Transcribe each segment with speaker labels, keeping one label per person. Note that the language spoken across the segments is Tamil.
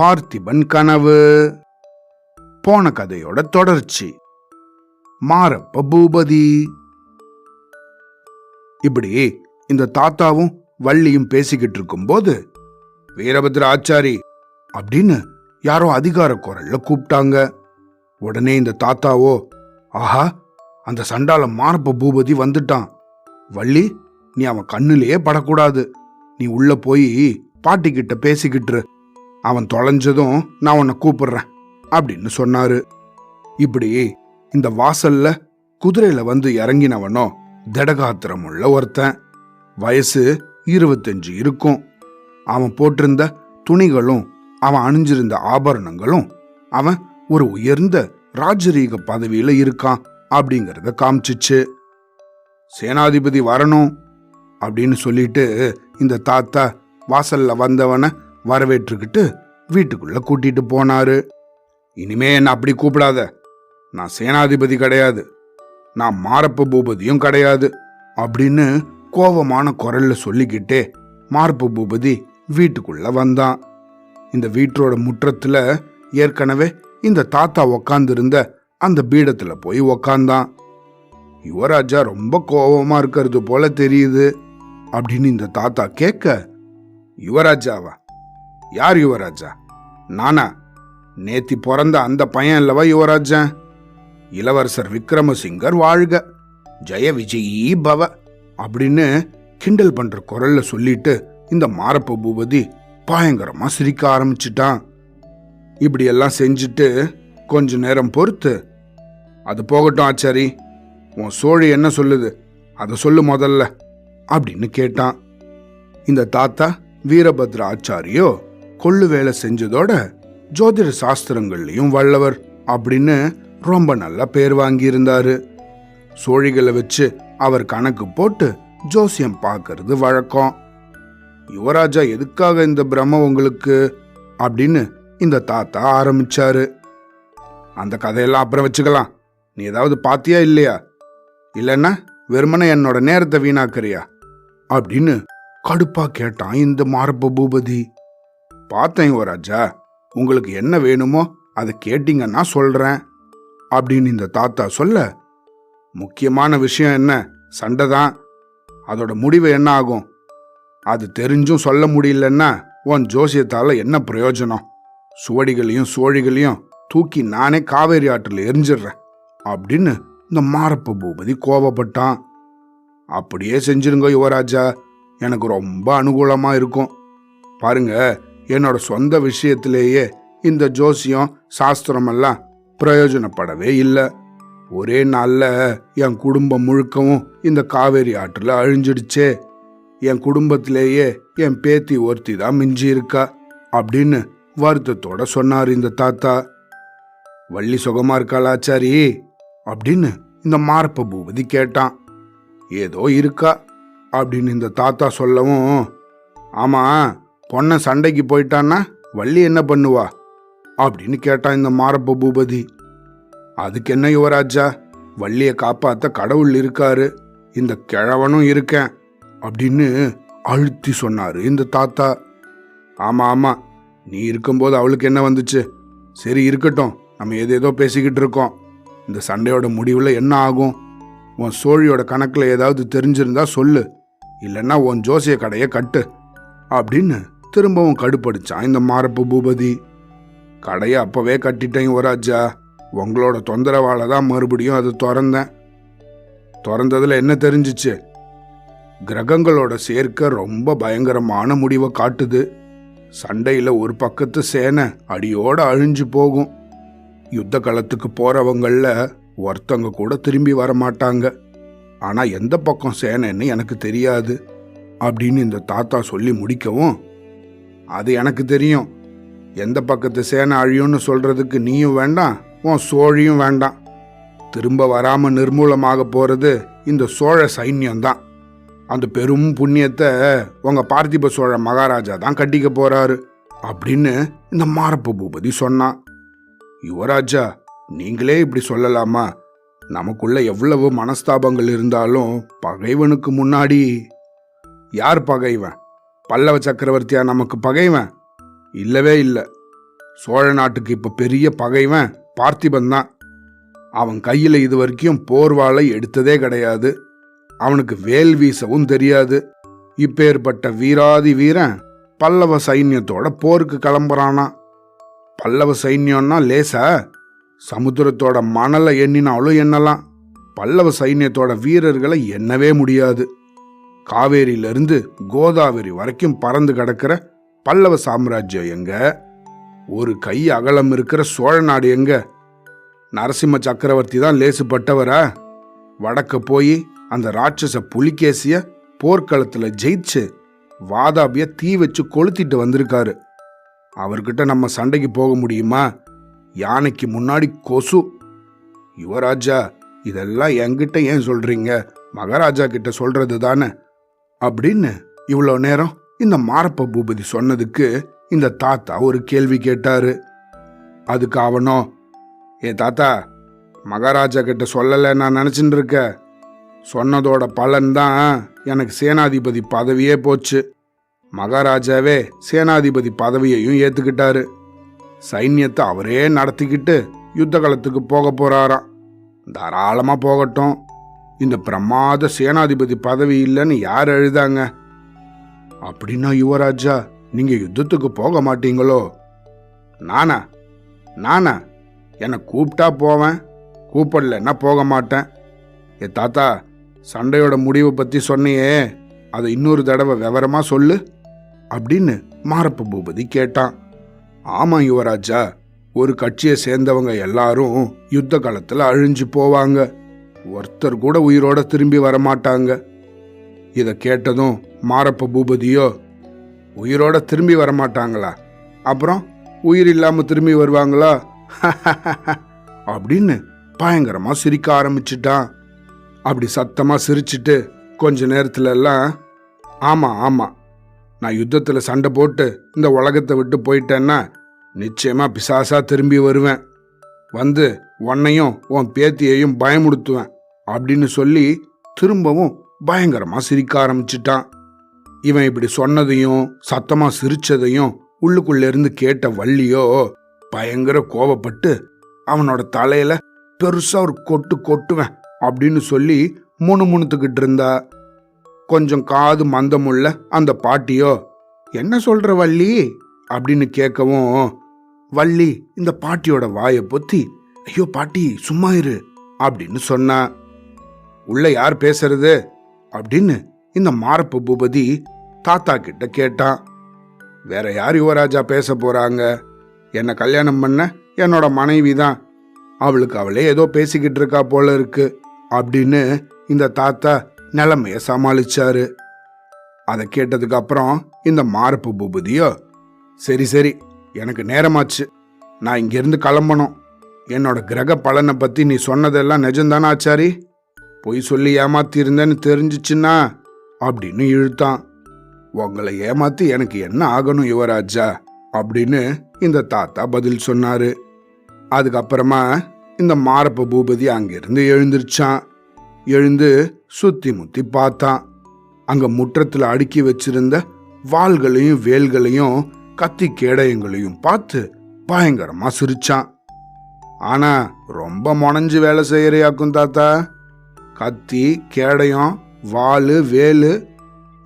Speaker 1: பார்த்திபன் கனவு. போன கதையோட தொடர்ச்சி. மாரப்ப பூபதி. இப்படி இந்த தாத்தாவும் வள்ளியும் பேசிக்கிட்டு இருக்கும்போது வீரபத்ர ஆச்சாரி அப்படின்னு யாரோ அதிகார குரல்ல கூப்பிட்டாங்க. உடனே இந்த தாத்தாவோ ஆஹா அந்த சண்டால மாரப்ப பூபதி வந்துட்டான். வள்ளி நீ அவன் கண்ணிலேயே படக்கூடாது. நீ உள்ள போய் பாட்டி கிட்ட பேசிக்கிட்டு அவன் தொலைஞ்சதும் நான் உன்னை கூப்பிடுறேன் அப்படின்னு சொன்னாரு. இப்படி இந்த வாசல்ல குதிரையில வந்து இறங்கினவனோ திடகாத்திரம் உள்ள ஒருத்தன். வயசு இருபத்தஞ்சு இருக்கும். அவன் போட்டிருந்த துணிகளும் அவன் அணிஞ்சிருந்த ஆபரணங்களும் அவன் ஒரு உயர்ந்த ராஜரீக பதவியில இருக்கான் அப்படிங்கறத காமிச்சிச்சு. சேனாதிபதி வரணும் அப்படின்னு சொல்லிட்டு இந்த தாத்தா வாசல்ல வந்தவனை வரவேற்றுக்கிட்டு வீட்டுக்குள்ள கூட்டிட்டு போனாரு. இனிமே என்ன அப்படி கூப்பிடாத. நான் சேனாதிபதி கிடையாது. நான் மாரப்ப பூபதியும் கிடையாது அப்படின்னு கோபமான குரல்ல சொல்லிக்கிட்டே மாரப்ப பூபதி வீட்டுக்குள்ள வந்தான். இந்த வீட்டோட முற்றத்துல ஏற்கனவே இந்த தாத்தா உக்காந்துருந்த அந்த பீடத்துல போய் உக்காந்தான். யுவராஜா ரொம்ப கோபமா இருக்கிறது போல தெரியுது அப்படின்னு இந்த தாத்தா கேட்க யுவராஜாவா? யார் யுவராஜா? நானா? நேத்தி பிறந்த அந்த பையன் இல்லவா யுவராஜா? இளவரசர் விக்ரமசிங்கர் வாழ்க. ஜெய விஜயீ பவ. அப்படின்னு கிண்டல் பண்ற குரல்ல சொல்லிட்டு இந்த மாரப்ப பூபதி பயங்கரமா சிரிக்க ஆரம்பிச்சிட்டான். இப்படியெல்லாம் செஞ்சுட்டு கொஞ்ச நேரம் பொறுத்து அது போகட்டும் ஆச்சாரி உன் சோழி என்ன சொல்லுது? அதை சொல்லு முதல்ல அப்படின்னு கேட்டான். இந்த தாத்தா வீரபத்ர ஆச்சாரியோ கொள்ளு வேலை செஞ்சதோட ஜோதிட சாஸ்திரங்கள்லையும் வல்லவர் அப்படின்னு ரொம்ப நல்லா பேர் வாங்கியிருந்தாரு. சோழிகளை வச்சு அவர் கணக்கு போட்டு ஜோசியம் பார்க்கறது வழக்கம். யுவராஜா எதுக்காக இந்த பிரம்ம உங்களுக்கு? அப்படின்னு இந்த தாத்தா ஆரம்பிச்சாரு. அந்த கதையெல்லாம் அப்புறம் வச்சுக்கலாம். நீ ஏதாவது பாத்தியா இல்லையா? இல்லைன்னா வெறுமனை என்னோட நேரத்தை வீணாக்குறியா? அப்படின்னு கடுப்பா கேட்டான் இந்த மாரப்ப பூபதி. பார்த்தேன் யுவராஜா உங்களுக்கு என்ன வேணுமோ அதை கேட்டீங்கன்னா சொல்றேன் அப்படின்னு இந்த தாத்தா சொல்ல முக்கியமான விஷயம் என்ன சண்டை தான். அதோட முடிவு என்ன ஆகும்? அது தெரிஞ்சும் சொல்ல முடியலன்னா உன் ஜோசியத்தால் என்ன பிரயோஜனம்? சுவடிகளையும் சோழிகளையும் தூக்கி நானே காவேரி ஆற்றில் எரிஞ்சிடுறேன் அப்படின்னு இந்த மாரப்ப பூபதி கோபப்பட்டான் அப்படியே செஞ்சிருங்க யுவராஜா எனக்கு ரொம்ப அனுகூலமா இருக்கும். பாருங்க என்னோட சொந்த விஷயத்திலேயே இந்த ஜோசியம் சாஸ்திரம் எல்லாம் பிரயோஜனப்படவே இல்லை. ஒரே நாள்ல என் குடும்பம் முழுக்கவும் இந்த காவேரி ஆற்றில் அழிஞ்சிடுச்சே. என் குடும்பத்திலேயே என் பேத்தி ஒருத்தி தான் மிஞ்சி இருக்கா அப்படின்னு வருத்தத்தோட சொன்னார் இந்த தாத்தா. வள்ளி சுகமா இருக்காளா ஆச்சாரி? அப்படின்னு இந்த மாரப்ப பூபதி கேட்டான். ஏதோ இருக்கா? அப்படின்னு இந்த தாத்தா சொல்லவும் ஆமாம் பொண்ணை சண்டைக்கு போயிட்டான்னா வள்ளி என்ன பண்ணுவா? அப்படின்னு கேட்டான் இந்த மாரப்ப பூபதி. அதுக்கு என்ன யுவராஜா? வள்ளியை காப்பாத்த கடவுள் இருக்காரு. இந்த கிழவனும் இருக்கேன் அப்படின்னு அழுத்தி சொன்னாரு இந்த தாத்தா. ஆமாம் ஆமாம் நீ இருக்கும்போது அவளுக்கு என்ன வந்துச்சு? சரி இருக்கட்டும் நம்ம ஏதேதோ பேசிக்கிட்டு இருக்கோம். இந்த சண்டையோட முடிவில் என்ன ஆகும்? உன் சோழியோட கணக்கில் ஏதாவது தெரிஞ்சிருந்தா சொல்லு. இல்லைன்னா உன் ஜோசிய கடையை கட்டு அப்படின்னு திரும்பவும் கடுப்படிச்சான் இந்த மாரப்பு பூபதி. கடையை அப்பவே கட்டிட்டேன் ஒராஜா உங்களோட தொந்தரவால தான் மறுபடியும் அது திறந்தேன். திறந்ததுல என்ன தெரிஞ்சிச்சு? கிரகங்களோட சேர்க்க ரொம்ப பயங்கரமான முடிவை காட்டுது. சண்டையில ஒரு பக்கத்து சேனை அடியோட அழிஞ்சு போகும். யுத்த களத்துக்கு போறவங்கள ஒருத்தங்க கூட திரும்பி வர மாட்டாங்க ஆனா எந்த பக்கம் சேனைன்னு எனக்கு தெரியாது அப்படின்னு இந்த தாத்தா சொல்லி முடிக்கவும் அது எனக்கு தெரியும். எந்த பக்கத்து சேனை அழியும்னு சொல்றதுக்கு நீயும் வேண்டாம் உன் சோழியும் வேண்டாம். திரும்ப வராம நிர்மூலமாக போறது இந்த சோழ சைன்யம்தான். அந்த பெரும் புண்ணியத்தை உங்க பார்த்திப சோழ மகாராஜா தான் கட்டிக்க போறாரு அப்படின்னு இந்த மாரப்ப பூபதி சொன்னான். யுவராஜா நீங்களே இப்படி சொல்லலாமா? நமக்குள்ள எவ்வளவு மனஸ்தாபங்கள் இருந்தாலும் பகைவனுக்கு முன்னாடி யார் பகைவன்? பல்லவ சக்கரவர்த்தியா நமக்கு பகைவன்? இல்லவே இல்லை. சோழ நாட்டுக்கு இப்ப பெரிய பகைவன் பார்த்திபன் தான். அவன் கையில இது வரைக்கும் போர்வாளை எடுத்ததே கிடையாது. அவனுக்கு வேல் வீசவும் தெரியாது. இப்பேற்பட்ட வீராதி வீரன் பல்லவ சைன்யத்தோட போருக்கு கிளம்புறானா பல்லவ சைன்யம்னா லேசா? சமுத்திரத்தோட மணலை எண்ணினாலும் எண்ணலாம் பல்லவ சைன்யத்தோட வீரர்களை எண்ணவே முடியாது. காவேரியிலிருந்து கோதாவரி வரைக்கும் பறந்து கிடக்கிற பல்லவ சாம்ராஜ்யம் எங்க? ஒரு கை அகலம் இருக்கிற சோழ நாடு எங்க? நரசிம்ம சக்கரவர்த்தி தான் லேசுப்பட்டவரா? வடக்க போய் அந்த ராட்சச புலிகேசிய போர்க்களத்துல ஜெயிச்சு வாதாபிய தீ வச்சு கொளுத்திட்டு வந்திருக்காரு. அவர்கிட்ட நம்ம சண்டைக்கு போக முடியுமா? யானைக்கு முன்னாடி கொசு. யுவராஜா இதெல்லாம் என்கிட்ட ஏன் சொல்றீங்க? மகாராஜா கிட்ட சொல்றது தானே? அப்படின்னு இவ்வளோ நேரம் இந்த மாரப்ப பூபதி சொன்னதுக்கு இந்த தாத்தா ஒரு கேள்வி கேட்டாரு. அதுக்கு அவனோ ஏ தாத்தா மகாராஜா கிட்ட சொல்லலை நான் நினச்சிட்டு இருக்க சொன்னதோட பலன்தான் எனக்கு சேனாதிபதி பதவியே போச்சு. மகாராஜாவே சேனாதிபதி பதவியையும் ஏத்துக்கிட்டாரு. சைன்யத்தை அவரே நடத்திக்கிட்டு யுத்த காலத்துக்கு போக போறாராம். தாராளமா போகட்டும். இந்த பிரமாத சேனாதிபதி பதவி இல்லைன்னு யார் எழுதாங்க? அப்படின்னா யுவராஜா நீங்க யுத்தத்துக்கு போக மாட்டீங்களோ? நானா? நானா? என்னை கூப்பிட்டா போவேன். கூப்பிடலன்னா போக மாட்டேன். ஏ தாத்தா சண்டையோட முடிவை பத்தி சொன்னையே. அதை இன்னொரு தடவை விவரமா சொல்லு. அப்படின்னு மாரப்ப பூபதி கேட்டான். ஆமாம் யுவராஜா ஒரு கட்சியை சேர்ந்தவங்க எல்லாரும் யுத்த காலத்தில் அழிஞ்சு போவாங்க. ஒருத்தர் கூட உயிரோட திரும்பி வரமாட்டாங்க. இதை கேட்டதும் மாரப்ப பூபதியோ உயிரோட திரும்பி வரமாட்டாங்களா? அப்புறம் உயிர் இல்லாமல் திரும்பி வருவாங்களா? அப்படின்னு பயங்கரமாக சிரிக்க ஆரம்பிச்சிட்டான். அப்படி சத்தமாக சிரிச்சிட்டு கொஞ்ச நேரத்துல எல்லாம் ஆமாம் ஆமாம் நான் யுத்தத்தில் சண்டை போட்டு இந்த உலகத்தை விட்டு போயிட்டேன்னா நிச்சயமாக பிசாசாக திரும்பி வருவேன். வந்து உன்னையும் உன் பேத்தியையும் பயமுடுத்துவேன் அப்படின்னு சொல்லி திரும்பவும் பயங்கரமாக சிரிக்க ஆரம்பிச்சிட்டான். இவன் இப்படி சொன்னதையும் சத்தமாக சிரிச்சதையும் உள்ளுக்குள்ளேருந்து கேட்ட வள்ளியோ பயங்கர கோவப்பட்டு அவனோட தலையில பெருசா ஒரு கொட்டு கொட்டுவேன் அப்படின்னு சொல்லி முணுமுணுத்துக்கிட்டு இருந்தா. கொஞ்சம் காது மந்தமுள்ள அந்த பாட்டியோ என்ன சொல்ற வள்ளி? அப்படின்னு கேட்கவும் வள்ளி இந்த பாட்டியோட வாயை பொத்தி ஐயோ பாட்டி சும்மா இரு அப்படின்னு சொன்னா. உள்ள யார் பேசுறது? அப்படின்னு இந்த மாரப்ப பூபதி தாத்தா கிட்ட கேட்டான். வேற யார் யுவராஜா பேச போறாங்க? என்ன கல்யாணம் பண்ண? என்னோட மனைவி தான். அவளுக்கு அவளே ஏதோ பேசிக்கிட்டு இருக்கா போல இருக்கு அப்படின்னு இந்த தாத்தா நிலைமைய சமாளிச்சாரு. அதை கேட்டதுக்கு அப்புறம் இந்த மாரப்பு பூபதியோ சரி சரி எனக்கு நேரமாச்சு. நான் இங்கிருந்து கிளம்பணும். என்னோட கிரக பலனை பத்தி நீ சொன்னதெல்லாம் நிஜம்தானா ஆச்சாரி? பொய் சொல்லி ஏமாத்திருந்தேன்னு தெரிஞ்சிச்சுன்னா அப்படின்னு இழுத்தான். உங்களை ஏமாத்தி எனக்கு என்ன ஆகணும் யுவராஜா? அப்படின்னு இந்த தாத்தா பதில் சொன்னாரு. அதுக்கப்புறமா இந்த மாரப்ப பூபதி அங்கிருந்து எழுந்திருச்சான். எழுந்து சுத்தி முத்தி பார்த்தான் அங்க முற்றத்துல அடுக்கி வச்சிருந்த வாள்களையும் வேல்களையும் கத்தி கேடயங்களையும் பார்த்து பயங்கரமா சிரிச்சான். ஆனா ரொம்ப முனைஞ்சு வேலை செய்யறியாக்கும் தாத்தா கத்தி கேடயம் வாளு வேலு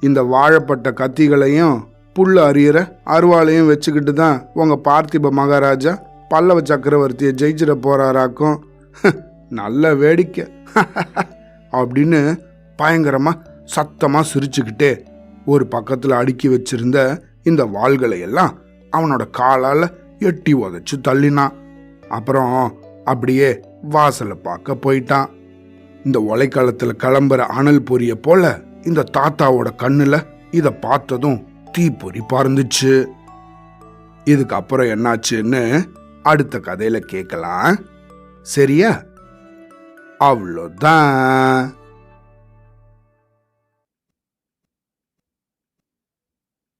Speaker 1: இந்த வாழப்பட்ட கத்திகளையும் புல்லு அறியிற அருவாளையும் வச்சுக்கிட்டு தான் உங்க பார்த்திப மகாராஜா பல்லவ சக்கரவர்த்தியை ஜெயிச்சிட போறாராக்கும். நல்ல வேடிக்கை. அப்படின்னு பயங்கரமாக சத்தமாக சிரிச்சுக்கிட்டே ஒரு பக்கத்தில் அடுக்கி வச்சிருந்த இந்த வாள்களை எல்லாம் அவனோட காலால் எட்டி உதச்சி தள்ளினான். அப்புறம் அப்படியே வாசலை பார்க்க போயிட்டான். இந்த ஒலைக்காலத்தில் கிளம்புற அனல் பொரிய போல இந்த தாத்தாவோட கண்ணில் இதை பார்த்ததும் தீப்பொறி பறந்துச்சு. இதுக்கப்புறம் என்னாச்சுன்னு அடுத்த கதையில கேட்கலாம் சரியா? அவ்வளோதான்.